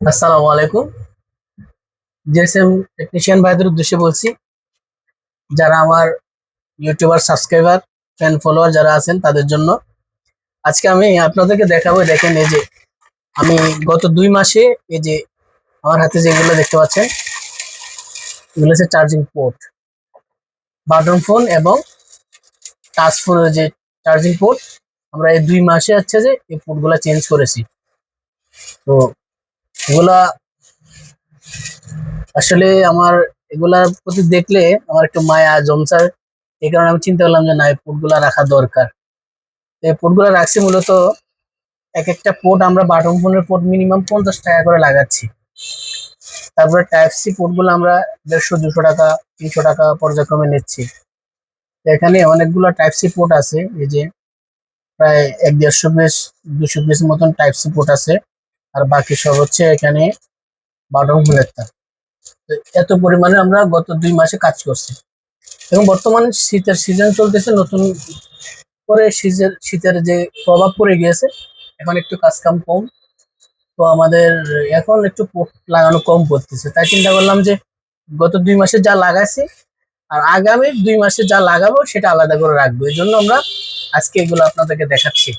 আসসালামু আলাইকুম। GSM technician ভাইদের উদ্দেশ্যে বলছি, যারা আমার ইউটিউবার, সাবস্ক্রাইবার ফ্যান ফলোয়ার যারা আছেন তাদের জন্য, আজকে আমি আপনাদেরকে দেখাবো, দেখেন এই যে, আমি গত দুই মাসে এই যে আমার হাতে যেগুলো দেখতে পাচ্ছেন, এগুলো হচ্ছে চার্জিং পোর্ট বাটন ফোন এবং টাচ ফোনের যে চার্জিং পোর্ট আমরা এই দুই মাসে হচ্ছে যে এই পোর্টগুলো চেঞ্জ করেছি। তো এগুলা আসলে আমার এগুলার প্রতি দেখলে আমার একটু মায়া জমচার এই কারণে আমি চিন্তা করলাম যে না, এই পোর্টগুলা রাখা দরকার। এই পোর্টগুলো রাখছি মূলত এক একটা পোর্ট আমরা বাটন ফোনের পোর্ট মিনিমাম পঞ্চাশ টাকা করে লাগাচ্ছি। তারপরে টাইপ সি পোর্টগুলো আমরা দেড়শো, দুশো টাকা, তিনশো টাকা পর্যায়ক্রমে নিচ্ছি। এখানে অনেকগুলো টাইপ সি পোর্ট আছে, এই যে প্রায় এক দেড়শো পিস দুশো পিস মতন টাইপ সি পোর্ট আছে। আর বাকি সব হচ্ছে এখানে বাটন ফোনের তার এত পরিমাণে আমরা গত দুই মাসে কাজ করছি। এবং বর্তমানে শীতের সিজন চলতেছে, নতুন করে শীতের শীতের যে প্রভাব পড়ে গিয়েছে, এখন একটু কাজ কাম কম। তো আমাদের এখন একটু লাগানো কম পড়তেছে। তাই চিন্তা করলাম যে গত দুই মাসে যা লাগাইছি, আর আগামী দুই মাসে যা লাগাবো, সেটা আলাদা করে রাখব। এই জন্য আমরা আজকে এগুলো আপনাদেরকে দেখাচ্ছি।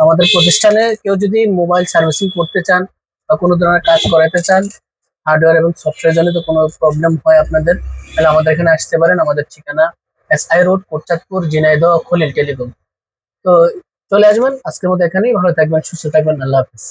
আমাদের প্রতিষ্ঠানে কেউ যদি মোবাইল সার্ভিসিং করতে চান বা কোনো ধরনের কাজ করাতে চান, হার্ডওয়্যার এবং সফটওয়্যার জনিত কোনো প্রবলেম হয় আপনাদের, তাহলে আমাদের এখানে আসতে পারেন। আমাদের ঠিকানা S I road Kotchandpur Jhenaidah Khalil telecom তো চলে আসবেন। আজকের মতো এখানেই। ভালো থাকবেন, সুস্থ থাকবেন। আল্লাহ হাফিজ।